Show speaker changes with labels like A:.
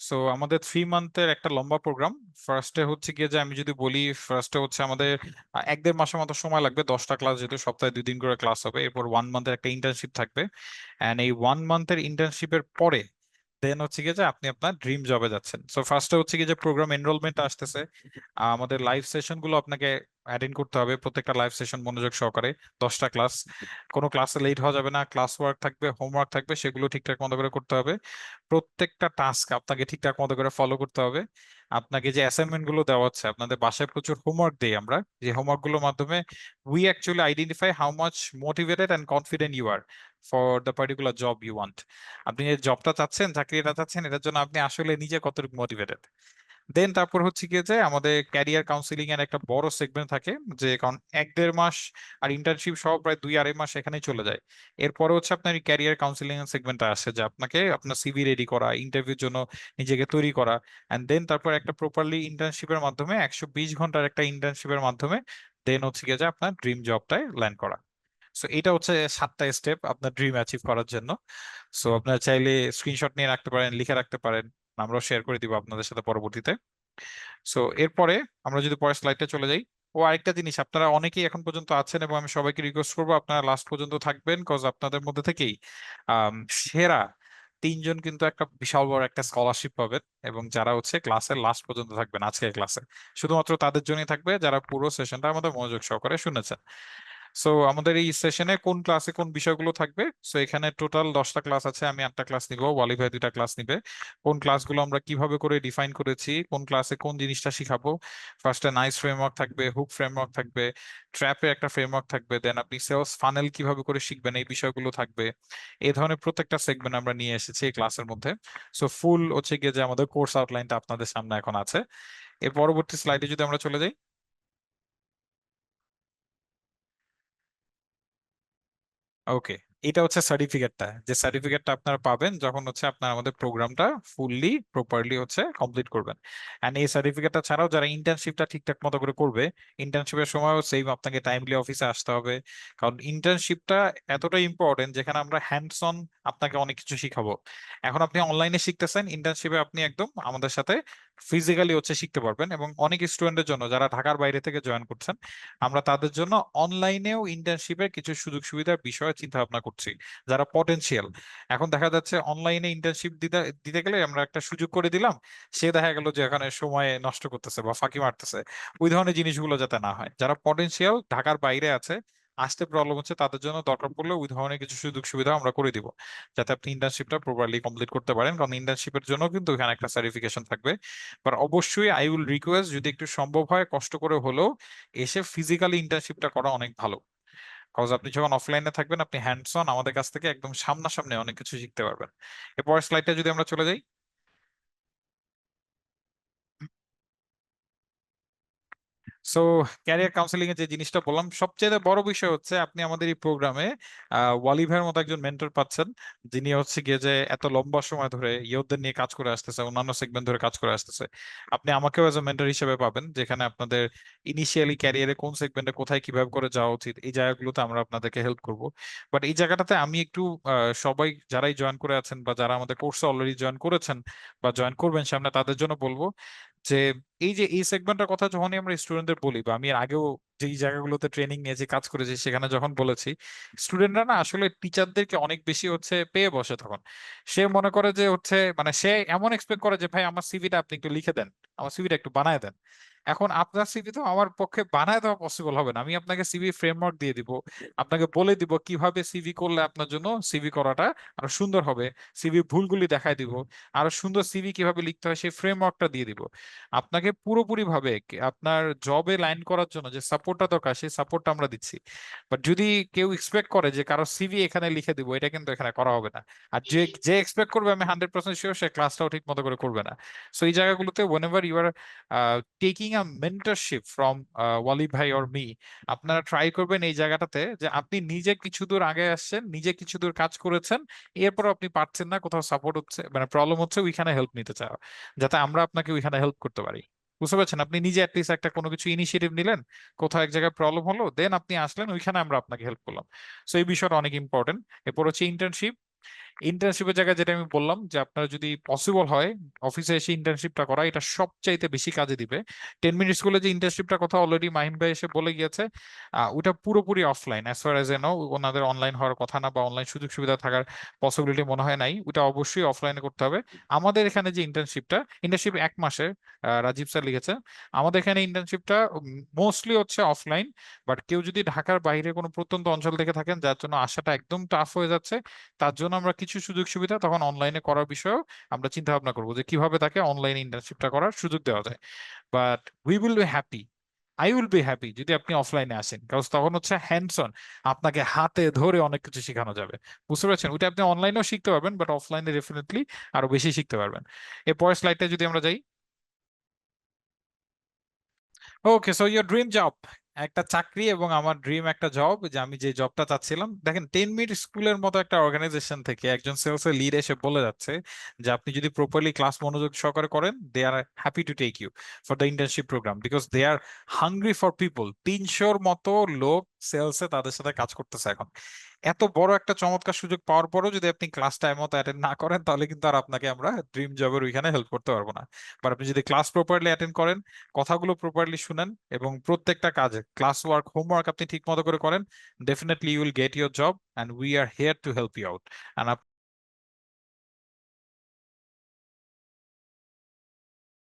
A: So আমাদের three মান্থের একটা লম্বা প্রোগ্রাম ফার্স্টে হচ্ছে গিয়ে যে আমি যদি বলি ফার্স্টে হচ্ছে আমাদের এক দেড় মাসের মতো সময় লাগবে। দশটা ক্লাস যেহেতু সপ্তাহে দুই দিন করে ক্লাস হবে, এরপর ওয়ান মান্থের একটা ইন্টার্নশিপ থাকবে। অ্যান্ড এই ওয়ান মান্থের ইন্টার্নশিপের পরে দেন হচ্ছে গিয়ে যে আপনি আপনার ড্রিম জবে যাচ্ছেন। সো ফার্স্টে হচ্ছে গিয়ে যে প্রোগ্রাম এনরোলমেন্ট আসতেছে আমাদের লাইভ সেশনগুলো আপনাকে অ্যাটেন্ড করতে হবে। প্রত্যেকটা লাইভ সেশন মনোযোগ সহকারে। দশটা ক্লাস কোনো ক্লাসে লেট হওয়া যাবে না। ক্লাস ওয়ার্ক থাকবে হোমওয়ার্ক থাকবে, সেগুলো ঠিকঠাক মতো করে করতে হবে। প্রত্যেকটা টাস্ক আপনাকে ঠিকঠাক মতো করে ফলো করতে হবে। আপনাকে যে অ্যাসাইনমেন্টগুলো দেওয়া হচ্ছে, আপনাদের বাসায় প্রচুর হোমওয়ার্ক দেই আমরা। যে হোমওয়ার্কগুলোর মাধ্যমে we actually identify how much motivated and confident you are for the particular job you want আপনি যে জবটা চাচ্ছেন, চাকরিটা চাচ্ছেন, এটার জন্য আপনি আসলে নিজে কতটুকু মোটিভেটেড দেন তারপর হচ্ছে কি যে আমাদের ক্যারিয়ার কাউন্সিলিং এর একটা বড় সেগমেন্ট থাকে, যে কারণ এক দেড় মাস আর ইন্টার্নশিপ সহ প্রায় দুই আড়াই মাস এখানেই চলে যায়। এরপরে হচ্ছে আপনার ক্যারিয়ার কাউন্সিলিং এর সেগমেন্টটা আসে, যে আপনাকে আপনার সিভি রেডি করা ইন্টারভিউর জন্য নিজেকে তৈরি করা। এন্ড দেন তারপর একটা প্রপারলি ইন্টার্নশিপের মাধ্যমে একশো বিশ ঘণ্টার একটা ইন্টার্নশিপের মাধ্যমে দেন হচ্ছে গিয়ে যে আপনার ড্রিম জবটায় ল্যান্ড করা। সো এটা হচ্ছে সাতটা স্টেপ আপনার ড্রিম অ্যাচিভ করার জন্য। সো আপনারা চাইলে স্ক্রিনশট নিয়ে রাখতে পারেন, লিখে রাখতে পারেন। আমরাও শেয়ার করে দিব আপনাদের সাথে পরবর্তীতে। সো এরপরে আমরা যদি পরের স্লাইডে চলে যাই, ও আরেকটা জিনিস, আপনারা অনেকেই এখন পর্যন্ত আছেন এবং আমি সবাইকে রিকোয়েস্ট করব, আপনারা লাস্ট পর্যন্ত থাকবেন কজ আপনাদের মধ্যে থেকেই সেরা তিনজন কিন্তু একটা বিশাল বড় একটা স্কলারশিপ পাবেন এবং যারা হচ্ছে ক্লাসের লাস্ট পর্যন্ত থাকবেন, আজকের ক্লাসে শুধুমাত্র তাদের জন্যই থাকবে, যারা পুরো সেশনটা আমাদের মনোযোগ সহকারে শুনেছেন। সো আমাদের এই সেশনে কোন ক্লাসে কোন বিষয়গুলো থাকবে? সো এখানে টোটাল দশটা ক্লাস আছে, আমি আটটা ক্লাস নিব, ওয়ালি ভাই দুইটা ক্লাস নিবে। কোন ক্লাসগুলো আমরা কীভাবে করে ডিফাইন করেছি, কোন ক্লাসে কোন জিনিসটা শিখাবো? ফার্স্টে নাইস ফ্রেমওয়ার্ক থাকবে হুক ফ্রেমওয়ার্ক থাকবে ট্র্যাপে একটা ফ্রেমওয়ার্ক থাকবে দেন আপনি সেলস ফানেল কীভাবে করে শিখবেন, এই বিষয়গুলো থাকবে। এই ধরনের প্রত্যেকটা সেগমেন্ট আমরা নিয়ে এসেছি এই ক্লাসের মধ্যে। সো ফুল হচ্ছে গিয়ে যে আমাদের কোর্স আউটলাইনটা আপনাদের সামনে এখন আছে। এর পরবর্তী স্লাইডে যদি আমরা চলে যাই ওকে, এটা হচ্ছে সার্টিফিকেটটা যে সার্টিফিকেটটা আপনারা পাবেন, যখন হচ্ছে আপনার আমাদের প্রোগ্রামটা ফুললি প্রপারলি হচ্ছে কমপ্লিট করবেন। এন্ড এই সার্টিফিকেটটা ছাড়াও যারা ইন্টার্নশিপটা ঠিকঠাক মতো করে করবে ইন্টার্নশিপের সময়ও সেম আপনাকে টাইমলি অফিসে আসতে হবে। কারণ ইন্টার্নশিপটা এতটা ইম্পর্টেন্ট যেখানে আমরা হ্যান্ডস অন আপনাকে অনেক কিছু শিখাবো। এখন আপনি অনলাইনে শিখতেছেন ইন্টার্নশিপে আপনি একদম আমাদের সাথে ফিজিক্যালি হচ্ছে শিখতে পারবেন এবং অনেক স্টুডেন্টের জন্য যারা ঢাকার বাইরে থেকে জয়েন করছেন, আমরা তাদের জন্য অনলাইনেও ইন্টার্নশিপের কিছু সুযোগ সুবিধার বিষয়ে চিন্তা ভাবনা করছি, যারা পটেনশিয়াল এখন দেখা যাচ্ছে অনলাইনে ইন্টার্নশিপ দিতে দিতে গেলে আমরা একটা সুযোগ করে দিলাম, সে দেখা গেল যে এখানে সময় নষ্ট করতেছে বা ফাঁকি মারতেছে। ওই ধরনের জিনিসগুলো যাতে না হয়। যারা পটেনশিয়াল ঢাকার বাইরে আছে আসতে প্রবলেম হচ্ছে, তাদের জন্য দরকার পড়লে ওই ধরনের কিছু সুযোগ সুবিধা আমরা করে দিব। যাতে আপনি ইন্টার্নশিপটা প্রপারলি কমপ্লিট করতে পারেন। কারণ ইন্টার্নশিপের জন্য কিন্তু এখানে একটা সার্টিফিকেশন থাকবে। বাট অবশ্যই আই উইল রিকোয়েস্ট যদি একটু সম্ভব হয়, কষ্ট করে হলেও এসে ফিজিক্যালি ইন্টার্নশিপটা করা অনেক ভালো। কজ আপনি যখন অফলাইনে থাকবেন, আপনি হ্যান্ডস অন আমাদের কাছ থেকে একদম সামনাসামনি অনেক কিছু শিখতে পারবেন। এরপর স্লাইডটা যদি আমরা চলে যাই। সো ক্যারিয়ার কাউন্সিলিং এর যে জিনিসটা বললাম সবচেয়ে বড় বিষয় হচ্ছে আপনি আমাদের এই প্রোগ্রামে ওয়ালি ভাইয়ের মতো একজন মেন্টর পাচ্ছেন। যিনি হচ্ছে গিয়ে যে এত লম্বা সময় ধরে ইয়ুথদের নিয়ে কাজ করে আসতেছে, অন্যান্য সেগমেন্ট ধরে কাজ করে আসতেছে। আপনি আমাকেও এজ এ মেন্টর হিসেবে পাবেন, যেখানে আপনাদের ইনিশিয়ালি ক্যারিয়ারে কোন সেগমেন্টে কোথায় কীভাবে করে যাওয়া উচিত, এই জায়গাগুলোতে আমরা আপনাদেরকে হেল্প করব। বাট এই জায়গাটাতে আমি একটু সবাই যারাই জয়েন করে আছেন বা যারা আমাদের কোর্সে অলরেডি জয়েন করেছেন বা জয়েন করবেন সামনে, তাদের জন্য বলব যে এই যে, এই সেগমেন্টটার কথা যখনই আমরা স্টুডেন্টদের বলি বা আমি আগেও যেই জায়গাগুলোতে ট্রেনিং নিয়ে যে কাজ করেছি সেখানে যখন বলেছি স্টুডেন্টরা না আসলে টিচারদেরকে অনেক বেশি হচ্ছে পেয়ে বসে তখন। সে মনে করে যে হচ্ছে মানে সে এমন এক্সপেক্ট করে যে, ভাই, আমার সিভিটা আপনি একটু লিখে দেন, আমার সিভিটা একটু বানায় দেন। এখন আপনার সিভি তো আমার পক্ষে বানায় দেওয়া পসিবল হবে না। আমি আপনাকে সিভি ফ্রেমওয়ার্ক দিয়ে দিব, আপনাকে বলে দিব কীভাবে সিভি করলে আপনার জন্য সিভি করাটা আরও সুন্দর হবে সিভি ভুলগুলি দেখায় দিব, আরও সুন্দর সিভি কীভাবে লিখতে হয় সেই ফ্রেমওয়ার্কটা দিয়ে দিব। আপনাকে পুরোপুরি ভাবে আপনার জবে লাইন করার জন্য যে সাপোর্টটা দরকার সেই সাপোর্টটা আমরা দিচ্ছি। বাট যদি কেউ এক্সপেক্ট করে যে কারও সিভি এখানে লিখে দিব, এটা কিন্তু এখানে করা হবে না। আর যে যে এক্সপেক্ট করবে, আমি হান্ড্রেড পার্সেন্ট শিওর সে ক্লাসটাও ঠিক মতো করে করবে না। সো এই জায়গাগুলোতে whenever you are taking a from ওয়ালি ভাই অর মি আপনারা ট্রাই করবেন এই জায়গাটাতে যে আপনি নিজে কিছু দূর আগে আসছেন, নিজে কিছু দূর কাজ করেছেন এরপর আপনি পারছেন না, কোথাও সাপোর্ট হচ্ছে মানে প্রবলেম হচ্ছে, ওইখানে হেল্প নিতে চাও, যাতে আমরা আপনাকে ওইখানে হেল্প করতে পারি। বুঝতে পারছেন? আপনি নিজে অ্যাটলিস্ট একটা কোনো কিছু ইনিশিয়েটিভ নিলেন, কোথাও এক জায়গায় প্রবলেম হলো দেন আপনি আসলেন, ওইখানে আমরা আপনাকে হেল্প করলাম। সো এই বিষয়টা অনেক ইম্পর্টেন্ট এরপর হচ্ছে ইন্টার্নশিপ ইন্টার্নশিপের জায়গায় যেটা আমি বললাম যে আপনারা যদি পসিবল হয় অফিসে এসে ইন্টার্নশিপটা করা এটা সবচাইতে বেশি কাজে দিবে। টেন মিনিট স্কুলে যে ইন্টার্নশিপটার কথা অলরেডি মাহিন ভাই এসে বলে গিয়েছে ওটা পুরোপুরি অফলাইন অ্যাজ ফার এজ এনো ওনাদের অনলাইন হওয়ার কথা না বা অনলাইন সুযোগ সুবিধা থাকার পসিবিলিটি মনে হয় নাই ওটা অবশ্যই অফলাইনে করতে হবে। আমাদের এখানে যে ইন্টার্নশিপটা ইন্টার্নশিপ এক মাসে রাজীব স্যার লিখেছে, আমাদের এখানে ইন্টার্নশিপটা মোস্টলি হচ্ছে অফলাইন বাট কেউ যদি ঢাকার বাইরে কোনো প্রত্যন্ত অঞ্চল থেকে থাকেন, যার জন্য আসাটা একদম টাফ হয়ে যাচ্ছে, তার জন্য আমরা কিছু সুযোগ সুবিধা তখন অনলাইনে করার বিষয়েও আমরা চিন্তা ভাবনা করব যে কীভাবে তাকে অনলাইনে ইন্টার্নশিপটা করার সুযোগ দেওয়া যায়। But we will be happy I will be happy যদি আপনি অফলাইনে আসেন। কারণ তখন হচ্ছে হ্যান্ডস অন আপনাকে হাতে ধরে অনেক কিছু শেখানো যাবে। বুঝতে পারছেন? ওইটা আপনি অনলাইনেও শিখতে পারবেন বাট অফলাইনে ডেফিনেটলি আরও বেশি শিখতে পারবেন। এর পরের স্লাইডটা যদি আমরা যাই। Okay so your dream job একটা চাকরি এবং আমার ড্রিম একটা জব যে আমি যে জবটা চাচ্ছিলাম, দেখেন টেন মিনিট স্কুলের মতো একটা অর্গানাইজেশন থেকে একজন সেলস এর লিড এসে বলে যাচ্ছে যে, আপনি যদি প্রপারলি ক্লাস মনোযোগ সহকারে করেন they are happy to take you for the internship program because they are hungry for people তিনশোর মতো লোক সেলসে তাদের সাথে কাজ করতেছে এখন। এত বড় একটা চমৎকার সুযোগ পাওয়ার পরও যদি আপনি ক্লাস টাইম মতো অ্যাটেন্ড না করেন, তাহলে কিন্তু আর আপনাকে আমরা ড্রিম জবের ওইখানে হেল্প করতে পারব না। বাট আপনি যদি ক্লাস প্রপারলি অ্যাটেন্ড করেন, কথাগুলো প্রপারলি শুনেন এবং প্রত্যেকটা কাজ ক্লাস ওয়ার্ক হোমওয়ার্ক আপনি ঠিক মতো করে করেন definitely you will get your job and we are here to help you out and